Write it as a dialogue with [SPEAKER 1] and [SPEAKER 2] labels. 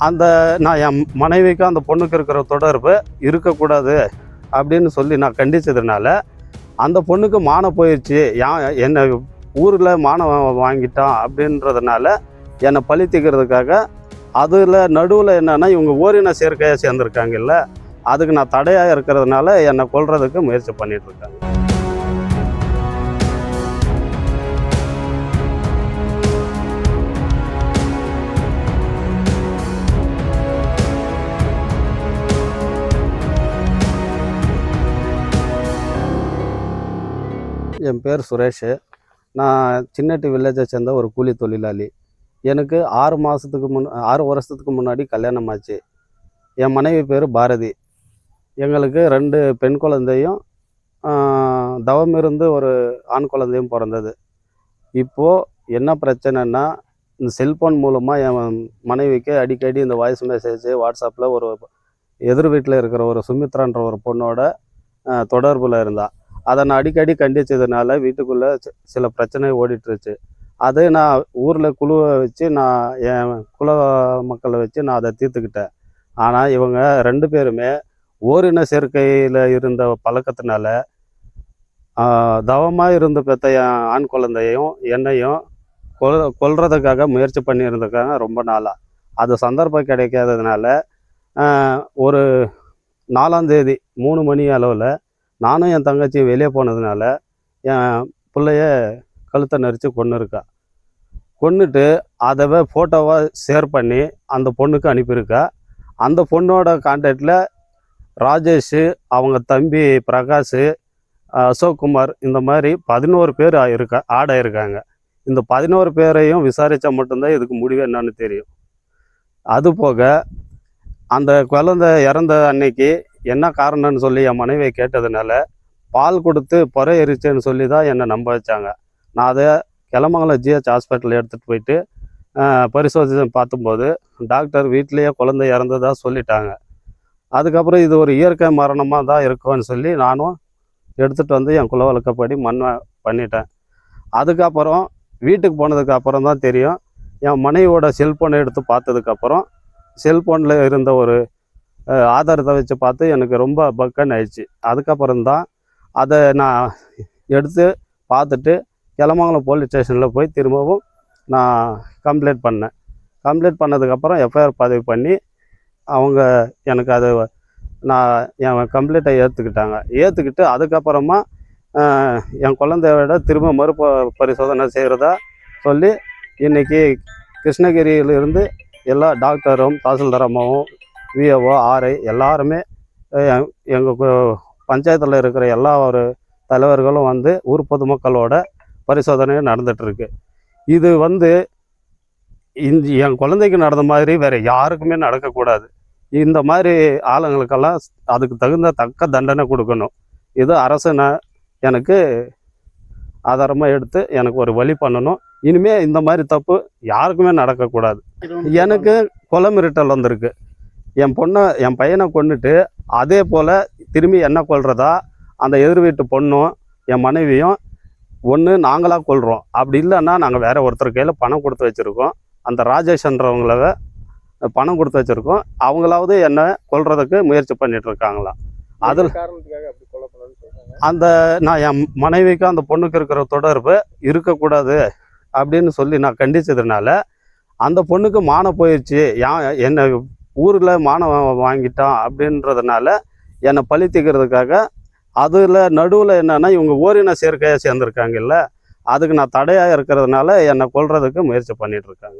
[SPEAKER 1] அந்த நான் என் மனைவிக்கும் அந்த பொண்ணுக்கு இருக்கிற தொடர்பு இருக்கக்கூடாது அப்படின்னு சொல்லி நான் கண்டிச்சதுனால அந்த பொண்ணுக்கு மானம் போயிடுச்சு ஏன் என்னை ஊரில் மானம் வாங்கிட்டான் அப்படின்றதுனால என்னை பழித்திக்கிறதுக்காக அதில் நடுவில் என்னென்னா இவங்க ஓரின சேர்க்கையாக சேர்ந்துருக்காங்கல்ல அதுக்கு நான் தடையாக இருக்கிறதுனால என்னை கொல்றதுக்கு முயற்சி பண்ணிகிட்ருக்காங்க என் பேர் சுரேஷ். நான் சின்னட்டி வில்லேஜை சேர்ந்த ஒரு கூலி தொழிலாளி. எனக்கு ஆறு மாதத்துக்கு முன் ஆறு வருஷத்துக்கு முன்னாடி கல்யாணம் ஆச்சு. என் மனைவி பேர் பாரதி. எங்களுக்கு ரெண்டு பெண் குழந்தையும் தவம் இருந்து ஒரு ஆண் குழந்தையும் பிறந்தது. இப்போது என்ன பிரச்சனைன்னா இந்த செல்ஃபோன் மூலமாக என் மனைவிக்கு அடிக்கடி இந்த வாய்ஸ் மெசேஜ் வாட்ஸ்அப்பில் ஒரு எதிர் வீட்டில் இருக்கிற ஒரு சுமித்ரான்ற ஒரு பொண்ணோட தொடர்பில் இருந்தாள் அதை நான் அடிக்கடி கண்டிச்சதுனால வீட்டுக்குள்ளே சில பிரச்சனை ஓடிட்டுருச்சு. அதை நான் ஊரில் குழுவை வச்சு நான் என் குல மக்களை வச்சு நான் அதை தீர்த்துக்கிட்டேன். ஆனால் இவங்க ரெண்டு பேருமே ஓரின சேர்க்கையில் இருந்த பழக்கத்தினால தவமாக இருந்த பெத்த என் ஆண் குழந்தையும் என்னையும் கொல் கொல்றதுக்காக முயற்சி பண்ணியிருந்திருக்காங்க ரொம்ப நாளாக அது சந்தர்ப்பம் கிடைக்காததுனால ஒரு நாலாம் தேதி மூணு மணி அளவில் நானும் என் தங்கச்சி வெளியே போனதுனால என் பிள்ளைய கழுத்தை நெரிச்சு கொன்று இருக்கா. கொன்னுட்டு அதை ஃபோட்டோவாக ஷேர் பண்ணி அந்த பொண்ணுக்கு அனுப்பியிருக்கா. அந்த பொண்ணோட கான்டாக்டில் ராஜேஷ் அவங்க தம்பி பிரகாஷ் அசோக் குமார் இந்த மாதிரி பதினோரு பேர் இருக்கா ஆட இருக்காங்க இந்த பதினோரு பேரையும் விசாரித்தா மட்டும்தான் இதுக்கு முடிவு என்னன்னு தெரியும். அது போக அந்த குழந்தை இறந்த அன்னைக்கு என்ன காரணம்னு சொல்லி என் மனைவியை கேட்டதுனால பால் கொடுத்து பொறை எரிச்சேன்னு சொல்லி தான் என்னை நம்ப வச்சாங்க. நான் அதை கிளமங்கலம் ஜிஹெச் ஹாஸ்பிட்டல் எடுத்துகிட்டு போயிட்டு ஆஹ், பரிசோதனை பார்த்தும்போது டாக்டர் வீட்டிலேயே குழந்தை இறந்ததாக சொல்லிட்டாங்க. அதுக்கப்புறம் இது ஒரு இயற்கை மரணமாக தான் இருக்கும்னு சொல்லி நானும் எடுத்துகிட்டு வந்து என் குலவழக்கப்படி மண்ணை பண்ணிட்டேன். அதுக்கப்புறம் வீட்டுக்கு போனதுக்கு அப்புறம் தான் தெரியும். என் மனைவியோட செல்ஃபோனை எடுத்து பார்த்ததுக்கப்புறம் செல்ஃபோனில் இருந்த ஒரு ஆதாரத்தை வச்சு பார்த்து எனக்கு ரொம்ப பக்கன் ஆயிடுச்சு. அதுக்கப்புறம் தான் அதை நான் எடுத்து பார்த்துட்டு கிளமங்கலம் போலீஸ் ஸ்டேஷனில் போய் திரும்பவும் நான் கம்ப்ளைண்ட் பண்ணேன். கம்ப்ளைண்ட் பண்ணதுக்கப்புறம் எஃப்ஐஆர் பதிவு பண்ணி அவங்க எனக்கு அது நான் என் கம்ப்ளைண்ட்டை ஏற்றுக்கிட்டாங்க ஏற்றுக்கிட்டு அதுக்கப்புறமா என் குழந்தையோட திரும்ப மறுப பரிசோதனை செய்கிறதா சொல்லி இன்னைக்கு கிருஷ்ணகிரியிலிருந்து எல்லா டாக்டரும் தாசில்தார் அம்மாவும் விஏஓ ஆர்ஐ எல்லாருமே எங்கள் பஞ்சாயத்தில் இருக்கிற எல்லா ஒரு தலைவர்களும் வந்து ஊர் பொதுமக்களோட பரிசோதனை நடந்துகிட்ருக்கு இது வந்து இந்த என் குழந்தைக்கு நடந்த மாதிரி வேற யாருக்குமே நடக்கக்கூடாது. இந்த மாதிரி ஆளுங்களுக்கெல்லாம் அதுக்கு தகுந்த தக்க தண்டனை கொடுக்கணும். இது அரசு எனக்கு ஆதாரமாக எடுத்து எனக்கு ஒரு வழி பண்ணணும். இனிமே இந்த மாதிரி தப்பு யாருக்குமே நடக்கக்கூடாது. எனக்கு கொலை மிரட்டல் வந்திருக்கு. என் பொண்ணை என் பையனை கொண்டுட்டு அதே போல் திரும்பி என்ன கொல்றதா? அந்த எதிர் வீட்டு பொண்ணும் என் மனைவியும் ஒன்று நாங்களாக கொள்கிறோம் அப்படி இல்லைன்னா நாங்கள் வேற ஒருத்தர் கையில் பணம் கொடுத்து வச்சுருக்கோம். அந்த ராஜேஷ்ன்றவங்கள பணம் கொடுத்து வச்சுருக்கோம். அவங்களாவது என்னை கொல்றதுக்கு முயற்சி பண்ணிட்டு இருக்காங்களாம் அதில் அந்த நான் என் மனைவிக்கும் அந்த பொண்ணுக்கு இருக்கிற தொடர்பு இருக்கக்கூடாது அப்படின்னு சொல்லி நான் கண்டிச்சதுனால அந்த பொண்ணுக்கு மானம் போயிடுச்சு என்னை ஊரில் மானம் வாங்கிட்டான் அப்படின்றதுனால என்னை பழி அதில் நடுவில் என்னென்னா இவங்க ஓரின சேர்க்கையாக சேர்ந்துருக்காங்கல்ல அதுக்கு நான் தடையாக இருக்கிறதுனால என்னை கொல்றதுக்கு முயற்சி பண்ணிகிட்ருக்காங்க